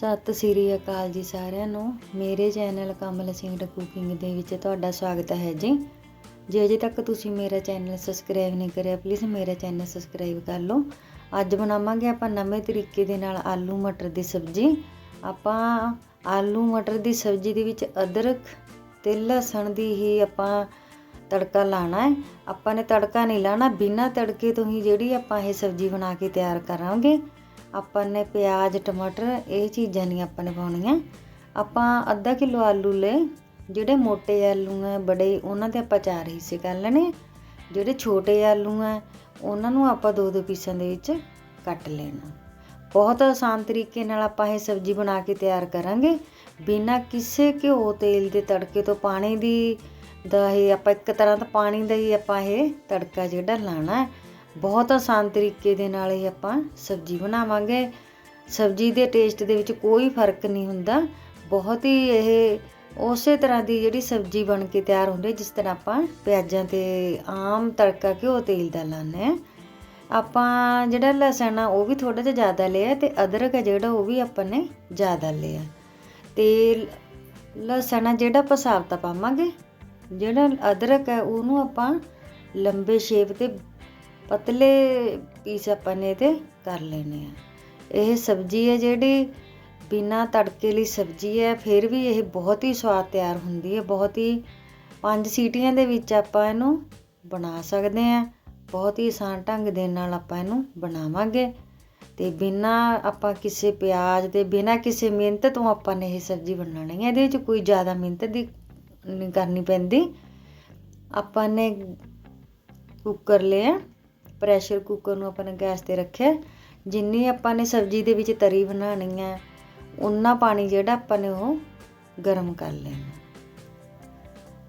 ਸਤਿ ਸ੍ਰੀ ਅਕਾਲ ਜੀ ਸਾਰਿਆਂ ਨੂੰ। ਮੇਰੇ ਚੈਨਲ ਕਮਲ ਸਿੰਘ ਕੁਕਿੰਗ ਦੇ ਵਿੱਚ ਤੁਹਾਡਾ ਸਵਾਗਤ ਹੈ ਜੀ। ਜੇ ਅਜੇ ਤੱਕ ਤੁਸੀਂ ਮੇਰਾ ਚੈਨਲ ਸਬਸਕ੍ਰਾਈਬ ਨਹੀਂ ਕਰਿਆ ਪਲੀਜ਼ ਮੇਰਾ ਚੈਨਲ ਸਬਸਕ੍ਰਾਈਬ ਕਰ ਲਓ। ਅੱਜ ਬਣਾਵਾਂਗੇ ਆਪਾਂ ਨਵੇਂ ਤਰੀਕੇ ਦੇ ਨਾਲ ਆਲੂ ਮਟਰ ਦੀ ਸਬਜ਼ੀ। ਆਪਾਂ ਆਲੂ ਮਟਰ ਦੀ ਸਬਜ਼ੀ ਦੇ ਵਿੱਚ ਅਦਰਕ ਤੇ ਲਸਣ ਦੀ ਹੀ ਆਪਾਂ ਤੜਕਾ ਲਾਣਾ ਹੈ। ਆਪਾਂ ਨੇ ਤੜਕਾ ਨਹੀਂ ਲਾਣਾ, ਬਿਨਾਂ ਤੜਕੇ ਤੋਂ ਹੀ ਜਿਹੜੀ ਆਪਾਂ ਇਹ ਸਬਜ਼ੀ ਬਣਾ ਕੇ ਤਿਆਰ ਕਰਾਂਗੇ। ਆਪਾਂ ਨੇ ਪਿਆਜ਼, ਟਮਾਟਰ ਇਹ ਚੀਜ਼ਾਂ ਨਹੀਂ ਆਪਾਂ ਨੇ ਪਾਉਣੀਆਂ। ਆਪਾਂ ਅੱਧਾ ਕਿਲੋ ਆਲੂ ਲਏ, ਜਿਹੜੇ ਮੋٹے ਆਲੂ ਆ, ਬੜੇ, ਉਹਨਾਂ 'ਤੇ ਆਪਾਂ ਚਾਰ ਹਿੱਸੇ ਕਰ ਲੈਣੇ ਜਿਹੜੇ ਛੋਟੇ ਆਲੂ ਆ, ਉਹਨਾਂ ਨੂੰ ਆਪਾਂ ਦੋ ਦੋ ਪੀਸਾਂ ਦੇ ਵਿੱਚ ਕੱਟ ਲੈਣਾ। ਬਹੁਤ ਆਸਾਨ ਤਰੀਕੇ ਨਾਲ ਆਪਾਂ ਇਹ ਸਬਜ਼ੀ ਬਣਾ ਕੇ ਤਿਆਰ ਕਰਾਂਗੇ। ਬਿਨਾਂ ਕਿਸੇ ਘਿਓ ਤੇਲ ਦੇ ਤੜਕੇ ਤੋਂ ਪਾਣੀ ਦੀ ਦਾ ਇਹ ਆਪਾਂ ਇੱਕ ਤਰ੍ਹਾਂ ਦਾ ਪਾਣੀ ਦਾ ਹੀ ਆਪਾਂ ਇਹ ਤੜਕਾ ਜਿਹੜਾ ਲਾਣਾ। ਹੈ ਬਹੁਤ ਆਸਾਨ ਤਰੀਕੇ ਦੇ ਨਾਲ ਇਹ ਆਪਾਂ ਸਬਜ਼ੀ ਬਣਾਵਾਂਗੇ। ਸਬਜ਼ੀ ਦੇ ਟੇਸਟ ਦੇ ਵਿੱਚ ਕੋਈ ਫ਼ਰਕ ਨਹੀਂ ਹੁੰਦਾ। ਬਹੁਤ ਹੀ ਇਹ ਉਸੇ ਤਰ੍ਹਾਂ ਦੀ ਜਿਹੜੀ ਸਬਜ਼ੀ ਬਣ ਕੇ ਤਿਆਰ ਹੁੰਦੀ, ਜਿਸ ਤਰ੍ਹਾਂ ਆਪਾਂ ਪਿਆਜ਼ਾਂ ਤੇ ਆਮ ਤੜਕਾ ਘਿਓ ਤੇਲ ਦਾ ਲਾਉਂਦੇ ਹਾਂ। ਆਪਾਂ ਜਿਹੜਾ ਲਸਣ ਆ, ਉਹ ਵੀ ਥੋੜਾ ਜਿਹਾ ਜ਼ਿਆਦਾ ਲਿਆ ਤੇ ਅਦਰਕ ਹੈ ਜਿਹੜਾ, ਉਹ ਵੀ ਆਪਾਂ ਨੇ ਜ਼ਿਆਦਾ ਲਿਆ ਤੇ ਲਸਣ ਆ ਜਿਹੜਾ ਆਪਾਂ ਸਾਬਤਾ ਪਾਵਾਂਗੇ, ਜਿਹੜਾ ਅਦਰਕ ਹੈ ਉਹਨੂੰ ਆਪਾਂ ਲੰਬੇ ਸ਼ੇਪ ਤੇ ਪਤਲੇ ਪੀਸ ਆਪਾਂ ਨੇ ਇਹਦੇ ਕਰ ਲੈਣੇ ਆ। ਇਹ ਸਬਜ਼ੀ ਹੈ ਜਿਹੜੀ ਬਿਨਾ ਤੜਕੇ ਲਈ ਸਬਜ਼ੀ ਹੈ, ਫਿਰ ਵੀ ਇਹ ਬਹੁਤ ਹੀ ਸਵਾਦ ਤਿਆਰ ਹੁੰਦੀ ਹੈ। ਬਹੁਤ ਹੀ ਪੰਜ ਸੀਟੀਆਂ ਦੇ ਵਿੱਚ ਆਪਾਂ ਇਹਨੂੰ ਬਣਾ ਸਕਦੇ ਆ ਬਹੁਤ ਹੀ ਆਸਾਨ ਢੰਗ ਦੇ ਨਾਲ ਆਪਾਂ ਇਹਨੂੰ ਬਣਾਵਾਂਗੇ। ਤੇ ਬਿਨਾ ਆਪਾਂ ਕਿਸੇ ਪਿਆਜ਼ ਦੇ, ਬਿਨਾ ਕਿਸੇ ਮਿਹਨਤ ਤੋਂ ਆਪਾਂ ਨੇ ਇਹ ਸਬਜ਼ੀ ਬਣਾਉਣੀ ਹੈ। ਇਹਦੇ ਵਿੱਚ ਕੋਈ ਜ਼ਿਆਦਾ ਮਿਹਨਤ ਦੀ ਨਹੀਂ ਕਰਨੀ ਪੈਂਦੀ। ਆਪਾਂ ਨੇ ਕੁੱਕਰ ਲਿਆ। ਪ੍ਰੈਸ਼ਰ ਕੁੱਕਰ ਨੂੰ ਆਪਾਂ ਨੇ ਗੈਸ ਤੇ ਰੱਖਿਆ ਜਿੰਨੀ ਆਪਾਂ ਨੇ ਸਬਜ਼ੀ ਦੇ ਵਿੱਚ ਤਰੀ ਬਣਾਉਣੀ ਹੈ ਉਨਾ ਪਾਣੀ ਜਿਹੜਾ ਆਪਾਂ ਨੇ ਉਹ ਗਰਮ ਕਰ ਲੈਣਾ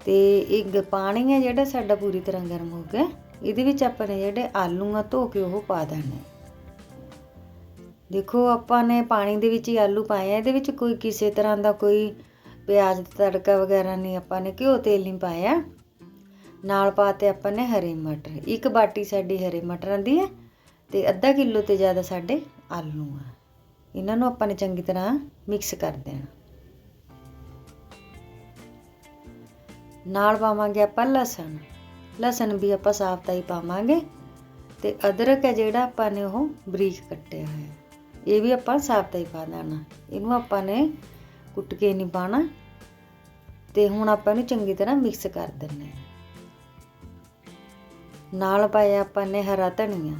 ਤੇ ਇਹ ਪਾਣੀ ਹੈ ਜਿਹੜਾ ਸਾਡਾ ਪੂਰੀ ਤਰ੍ਹਾਂ ਗਰਮ ਹੋ ਗਿਆ ਇਹਦੇ ਵਿੱਚ ਆਪਾਂ ਨੇ ਜਿਹੜੇ ਆਲੂ ਆ ਧੋ ਕੇ ਉਹ ਪਾ ਦੇਣੇ ਦੇਖੋ, ਆਪਾਂ ਨੇ ਪਾਣੀ ਦੇ ਵਿੱਚ ਹੀ ਆਲੂ ਪਾਏ ਆ। ਇਹਦੇ ਵਿੱਚ ਕੋਈ ਕਿਸੇ ਤਰ੍ਹਾਂ ਦਾ ਕੋਈ ਪਿਆਜ਼ ਦਾ ਤੜਕਾ ਵਗੈਰਾ ਨਹੀਂ ਆਪਾਂ ਨੇ ਘਿਓ ਤੇਲ ਨਹੀਂ ਪਾਇਆ। ਨਾਲ ਪਾਤੇ ਆਪਾਂ ਨੇ ਹਰੇ ਮਟਰ। ਇੱਕ ਬਾਟੀ ਸਾਡੀ ਹਰੇ ਮਟਰਾਂ ਦੀ ਹੈ ਤੇ ਅੱਧਾ ਕਿਲੋ ਤੇ ਜ਼ਿਆਦਾ ਸਾਡੇ ਆਲੂ ਆ। ਇਹਨਾਂ ਨੂੰ ਆਪਾਂ ਨੇ ਚੰਗੀ ਤਰ੍ਹਾਂ ਮਿਕਸ ਕਰ ਦੇਣਾ। ਨਾਲ ਪਾਵਾਂਗੇ ਆਪਾਂ ਲਸਣ। ਲਸਣ ਵੀ ਆਪਾਂ ਸਾਫ਼ ਹੀ ਪਾਵਾਂਗੇ ਤੇ ਅਦਰਕ ਹੈ ਜਿਹੜਾ ਆਪਾਂ ਨੇ ਉਹ ਬਰੀਕ ਕੱਟਿਆ ਹੋਇਆ। ਇਹ ਵੀ ਆਪਾਂ ਸਾਫ਼ ਹੀ ਪਾ ਦੇਣਾ। ਇਹਨੂੰ ਆਪਾਂ ਨੇ ਕੁੱਟ ਕੇ ਨਹੀਂ ਪਾਣਾ ਤੇ ਹੁਣ ਆਪਾਂ ਇਹਨੂੰ ਚੰਗੀ ਤਰ੍ਹਾਂ ਮਿਕਸ ਕਰ ਦਿੰਨੇ ਆ ਨਾਲ ਪਾਇਆ ਆਪਾਂ ਨੇ ਹਰਾ ਧਨੀਆ।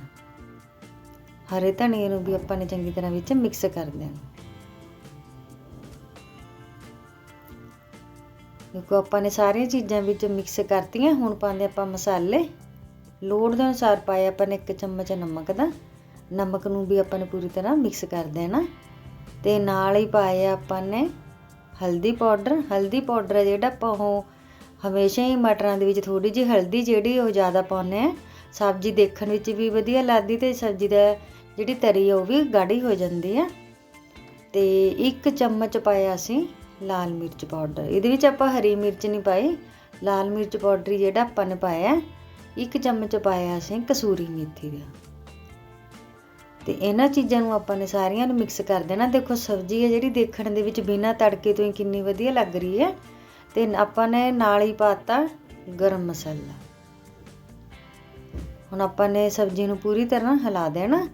ਹਰੇ ਧਨੀਏ ਨੂੰ ਵੀ ਆਪਾਂ ਨੇ ਚੰਗੀ ਤਰ੍ਹਾਂ ਵਿੱਚ ਮਿਕਸ ਕਰ ਦੇਣਾ। ਦੇਖੋ ਆਪਾਂ ਨੇ ਸਾਰੀਆਂ ਚੀਜ਼ਾਂ ਵਿੱਚ ਮਿਕਸ ਕਰਤੀਆਂ, ਹੁਣ ਪਾਉਂਦੇ ਆਪਾਂ ਮਸਾਲੇ। ਲੋੜ ਦੇ ਅਨੁਸਾਰ ਪਾਇਆ ਆਪਾਂ ਨੇ 1 ਚਮਚ ਨਮਕ ਦਾ। ਨਮਕ ਨੂੰ ਵੀ ਆਪਾਂ ਨੇ ਪੂਰੀ ਤਰ੍ਹਾਂ ਮਿਕਸ ਕਰ ਦੇਣਾ। ਤੇ ਨਾਲ ਹੀ ਪਾਇਆ ਆਪਾਂ ਨੇ ਹਲਦੀ ਪਾਊਡਰ। ਹਲਦੀ ਪਾਊਡਰ ਹੈ ਜਿਹੜਾ ਆਪਾਂ ਉਹ ਹਮੇਸ਼ਾ ਹੀ ਮਟਰਾਂ ਦੇ ਵਿੱਚ ਥੋੜੀ ਜਿਹੀ ਹਲਦੀ ਜਿਹੜੀ ਉਹ ਜ਼ਿਆਦਾ ਪਾਉਂਦੇ ਆ ਸਬਜ਼ੀ ਦੇਖਣ ਵਿੱਚ ਵੀ ਵਧੀਆ ਲੱਗਦੀ ਤੇ ਸਬਜ਼ੀ ਦਾ ਜਿਹੜੀ ਤਰੀ ਉਹ ਵੀ ਗਾੜੀ ਹੋ ਜਾਂਦੀ ਆ। ਤੇ ਇੱਕ ਚਮਚ ਪਾਇਆ ਅਸੀਂ ਲਾਲ ਮਿਰਚ ਪਾਊਡਰ। ਇਹਦੇ ਵਿੱਚ ਆਪਾਂ ਹਰੀ ਮਿਰਚ ਨਹੀਂ ਪਾਈ। ਲਾਲ ਮਿਰਚ ਪਾਊਡਰ ਜਿਹੜਾ ਆਪਾਂ ਨੇ ਪਾਇਆ, ਇੱਕ ਚਮਚ ਪਾਇਆ ਅਸੀਂ ਕਸੂਰੀ ਮੇਥੀ ਦਾ। ਤੇ ਇਹਨਾਂ ਚੀਜ਼ਾਂ ਨੂੰ ਆਪਾਂ ਨੇ ਸਾਰੀਆਂ ਨੂੰ ਮਿਕਸ ਕਰ ਦੇਣਾ। ਦੇਖੋ ਸਬਜ਼ੀ ਹੈ ਜਿਹੜੀ ਦੇਖਣ ਦੇ ਵਿੱਚ ਬਿਨਾਂ ਤੜਕੇ ਤੋਂ ਹੀ ਕਿੰਨੀ ਵਧੀਆ ਲੱਗ ਰਹੀ ਹੈ। ਤੇ ਆਪਾਂ ਨੇ ਨਾਲ ਹੀ ਪਾਤਾ ਗਰਮ ਮਸਾਲਾ। ਹੁਣ ਆਪਾਂ ਨੇ ਸਬਜ਼ੀ ਨੂੰ ਪੂਰੀ ਤਰ੍ਹਾਂ ਹਿਲਾ ਦੇਣਾ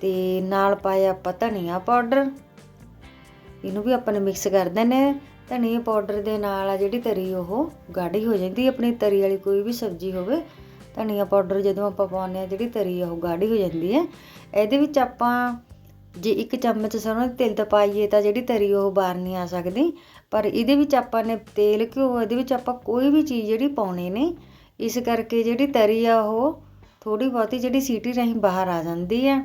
ਤੇ ਨਾਲ ਪਾਇਆ ਆਪਾਂ ਧਨੀਆ ਪਾਊਡਰ। ਇਹਨੂੰ ਵੀ ਆਪਾਂ ਨੇ ਮਿਕਸ ਕਰ ਦੇਣੇ ਧਨੀਏ ਪਾਊਡਰ ਦੇ ਨਾਲ ਆ ਜਿਹੜੀ ਤਰੀ, ਉਹ ਗਾੜੀ ਹੋ ਜਾਂਦੀ ਆਪਣੀ ਤਰੀ ਵਾਲੀ ਕੋਈ ਵੀ ਸਬਜ਼ੀ ਹੋਵੇ, ਧਨੀਆ ਪਾਊਡਰ ਜਦੋਂ ਆਪਾਂ ਪਾਉਂਦੇ ਆ, ਜਿਹੜੀ ਤਰੀ ਆ, ਉਹ ਗਾੜੀ ਹੋ ਜਾਂਦੀ ਹੈ ਇਹਦੇ ਵਿੱਚ ਆਪਾਂ ਜੇ ਇੱਕ ਚਮਚ ਸਰੋਂ ਦੇ ਤੇਲ ਦਾ ਪਾਈਏ ਤਾਂ ਜਿਹੜੀ ਤਰੀ, ਉਹ ਬਾਹਰ ਨਹੀਂ ਆ ਸਕਦੀ। ਪਰ ਇਹਦੇ ਵਿੱਚ ਆਪਾਂ ਨੇ ਤੇਲ, ਘਿਓ, ਇਹਦੇ ਵਿੱਚ ਆਪਾਂ ਕੋਈ ਵੀ ਚੀਜ਼ ਜਿਹੜੀ ਪਾਉਣੀ ਨਹੀਂ, ਇਸ ਕਰਕੇ ਜਿਹੜੀ ਤਰੀ ਆ ਉਹ ਥੋੜੀ ਬਹੁਤੀ ਜਿਹੜੀ ਸੀਟੀ ਰਾਹੀਂ ਬਾਹਰ ਆ ਜਾਂਦੀ ਹੈ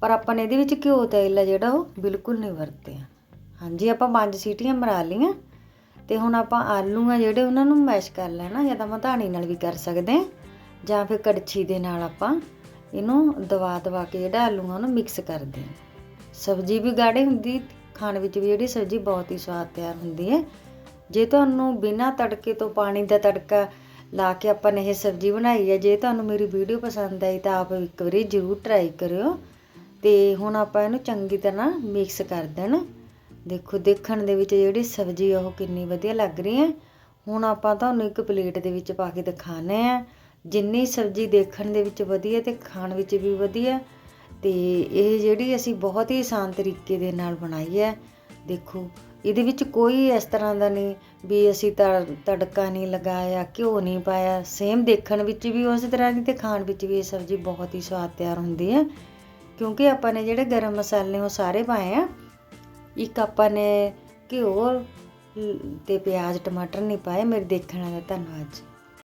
ਪਰ ਆਪਾਂ ਨੇ ਇਹਦੇ ਵਿੱਚ ਘਿਓ ਤੇਲ ਆ ਜਿਹੜਾ ਉਹ ਬਿਲਕੁਲ ਨਹੀਂ ਵਰਤਿਆ। ਹਾਂਜੀ, ਆਪਾਂ ਪੰਜ ਸੀਟੀਆਂ ਮਰਾ ਲਈਆਂ ਤੇ ਹੁਣ ਆਪਾਂ ਆਲੂ ਆ ਜਿਹੜੇ ਉਹਨਾਂ ਨੂੰ ਮੈਸ਼ ਕਰ ਲੈਣਾ ਜਾਂ ਤਾਂ ਮਧਾਣੀ ਨਾਲ ਵੀ ਕਰ ਸਕਦੇ ਜਾਂ ਫਿਰ ਕੜਛੀ ਦੇ ਨਾਲ ਆਪਾਂ ਇਹਨੂੰ ਦਵਾ ਦਵਾ ਕੇ ਜਿਹੜਾ ਆਲੂਆਂ ਨੂੰ ਮਿਕਸ ਕਰਦੇ ਹਾਂ ਸਬਜ਼ੀ ਵੀ ਗਾੜੀ ਹੁੰਦੀ ਖਾਣ ਵਿੱਚ ਵੀ ਜਿਹੜੀ ਸਬਜ਼ੀ ਬਹੁਤ ਹੀ ਸਵਾਦ ਤਿਆਰ ਹੁੰਦੀ ਹੈ। ਜੇ ਤੁਹਾਨੂੰ ਬਿਨਾਂ ਤੜਕੇ ਤੋਂ ਪਾਣੀ ਦਾ ਤੜਕਾ ਲਾ ਕੇ ਆਪਾਂ ਨੇ ਇਹ ਸਬਜ਼ੀ ਬਣਾਈ ਹੈ, ਜੇ ਤੁਹਾਨੂੰ ਮੇਰੀ ਵੀਡੀਓ ਪਸੰਦ ਆਈ ਤਾਂ ਆਪ ਇੱਕ ਵਾਰੀ ਜ਼ਰੂਰ ਟਰਾਈ ਕਰਿਓ। ਤੇ ਹੁਣ ਆਪਾਂ ਇਹਨੂੰ ਚੰਗੀ ਤਰ੍ਹਾਂ ਮਿਕਸ ਕਰ ਦੇਣਾ। ਦੇਖੋ, ਦੇਖਣ ਦੇ ਵਿੱਚ ਜਿਹੜੀ ਸਬਜ਼ੀ ਆ, ਉਹ ਕਿੰਨੀ ਵਧੀਆ ਲੱਗ ਰਹੀ ਹੈ। ਹੁਣ ਆਪਾਂ ਤੁਹਾਨੂੰ ਇੱਕ ਪਲੇਟ ਦੇ ਵਿੱਚ ਪਾ ਕੇ ਦਿਖਾਣੇ ਆ। ਜਿੰਨੀ ਸਬਜ਼ੀ ਦੇਖਣ ਦੇ ਵਿੱਚ ਵਧੀਆ ਤੇ ਖਾਣ ਵਿੱਚ ਵੀ ਵਧੀਆ ਤੇ ਇਹ ਜਿਹੜੀ ਅਸੀਂ ਬਹੁਤ ਹੀ ਆਸਾਨ ਤਰੀਕੇ ਦੇ ਨਾਲ ਬਣਾਈ ਹੈ, ਦੇਖੋ, ਇਹਦੇ ਵਿੱਚ ਕੋਈ ਇਸ ਤਰ੍ਹਾਂ ਦਾ ਨਹੀਂ ਵੀ ਅਸੀਂ ਤੜ- ਤੜਕਾ ਨਹੀਂ ਲਗਾਇਆ, ਘਿਓ ਨਹੀਂ ਪਾਇਆ ਸੇਮ ਦੇਖਣ ਵਿੱਚ ਵੀ, ਉਸ ਤਰ੍ਹਾਂ ਦੀ ਤੇ ਖਾਣ ਵਿੱਚ ਵੀ ਇਹ ਸਬਜ਼ੀ ਬਹੁਤ ਹੀ ਸਵਾਦ ਤਿਆਰ ਹੁੰਦੀ ਹੈ। ਕਿਉਂਕਿ ਆਪਾਂ ਨੇ ਜਿਹੜੇ ਗਰਮ ਮਸਾਲੇ ਉਹ ਸਾਰੇ ਪਾਏ ਆ, ਇੱਕ ਆਪਾਂ ਨੇ ਘਿਓ ਲ- ਤੇ ਪਿਆਜ਼, ਟਮਾਟਰ ਨਹੀਂ ਪਾਏ, ਮੇਰੇ ਦੇਖਣ ਦਾ ਧੰਨਵਾਦ ਜੀ।